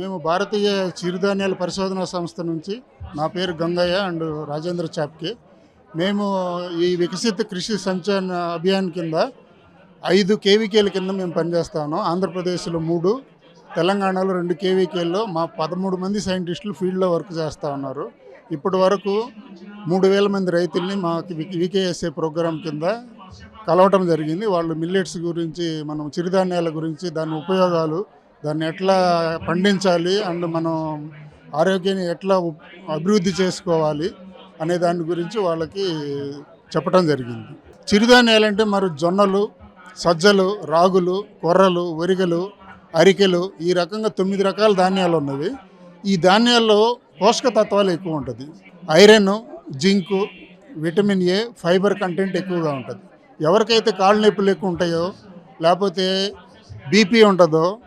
మేము భారతీయ చిరుధాన్యాల పరిశోధన సంస్థ నుంచి నా పేరు గంగయ్య అండ్ రాజేంద్ర చాప్కి. మేము ఈ వికసిత కృషి సంచలన అభియాన్ కింద ఐదు కేవీకేల కింద మేము పనిచేస్తాను ఆంధ్రప్రదేశ్లో మూడు తెలంగాణలో రెండు కేవీకేల్లో మా పదమూడు మంది సైంటిస్టులు ఫీల్డ్లో వర్క్ చేస్తూ ఉన్నారు. ఇప్పటి వరకు మూడు వేల మంది రైతుల్ని మా వికేఎస్ఏ ప్రోగ్రాం కింద కలవటం జరిగింది. వాళ్ళు మిల్లెట్స్ గురించి మనం చిరుధాన్యాల గురించి దాని ఉపయోగాలు దాన్ని ఎట్లా పండించాలి అండ్ మనం ఆరోగ్యాన్ని ఎట్లా ఉప్- అభివృద్ధి చేసుకోవాలి అనే దాని గురించి వాళ్ళకి చెప్పడం జరిగింది. చిరుధాన్యాలు అంటే మరి జొన్నలు సజ్జలు రాగులు కొర్రలు వరిగలు అరికెలు ఈ రకంగా తొమ్మిది రకాల ధాన్యాలు ఉన్నవి. ఈ ధాన్యాల్లో పోషక తత్వాలు ఎక్కువ ఉంటుంది. Iron zinc vitamin A fibre content ఎక్కువగా ఉంటుంది. ఎవరికైతే కాళ్ళ నొప్పులు ఎక్కువ ఉంటాయో లేకపోతే బీపీ ఉంటుందో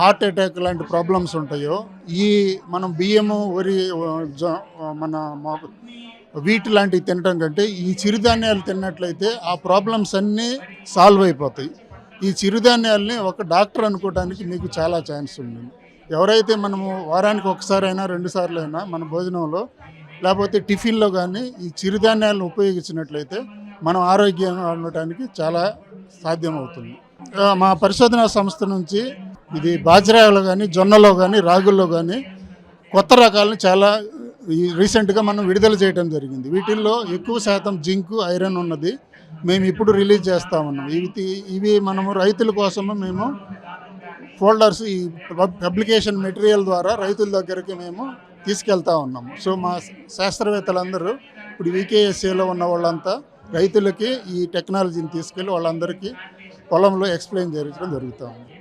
హార్ట్ అటాక్ లాంటి ప్రాబ్లమ్స్ ఉంటాయో ఈ మనం బియ్యము వరి మన మాకు వీటి లాంటివి తినటం కంటే ఈ చిరుధాన్యాలు తిన్నట్లయితే ఆ ప్రాబ్లమ్స్ అన్నీ సాల్వ్ అయిపోతాయి. ఈ చిరుధాన్యాలని ఒక డాక్టర్ అనుకోవడానికి మీకు చాలా ఛాన్స్ ఉంటుంది ఎవరైతే మనము వారానికి ఒకసారి అయినా రెండు సార్లు అయినా మన భోజనంలో లేకపోతే టిఫిన్లో కానీ ఈ చిరుధాన్యాలను ఉపయోగించినట్లయితే మనం ఆరోగ్యంగా ఉండటానికి చాలా సాధ్యమవుతుంది. మా పరిశోధనా సంస్థ నుంచి ఇది బాజరాలో కానీ జొన్నలో కానీ రాగుల్లో కానీ కొత్త రకాలను చాలా ఈ రీసెంట్గా మనం విడుదల చేయడం జరిగింది. వీటిల్లో ఎక్కువ శాతం జింక్ ఐరన్ ఉన్నది. మేము ఇప్పుడు రిలీజ్ చేస్తా ఉన్నాం. ఇవి తీ- ఇవి మనము రైతుల కోసము మేము ఫోల్డర్స్ ఈ పబ్- పబ్లికేషన్ మెటీరియల్ ద్వారా రైతుల దగ్గరికి మేము తీసుకెళ్తా ఉన్నాము. సో మా శాస్త్రవేత్తలందరూ ఇప్పుడు వికేఎస్ఏలో ఉన్న వాళ్ళంతా రైతులకి ఈ టెక్నాలజీని తీసుకెళ్ళి వాళ్ళందరికీ పొలంలో ఎక్స్ప్లెయిన్ చేయడం జరుగుతూ ఉంది.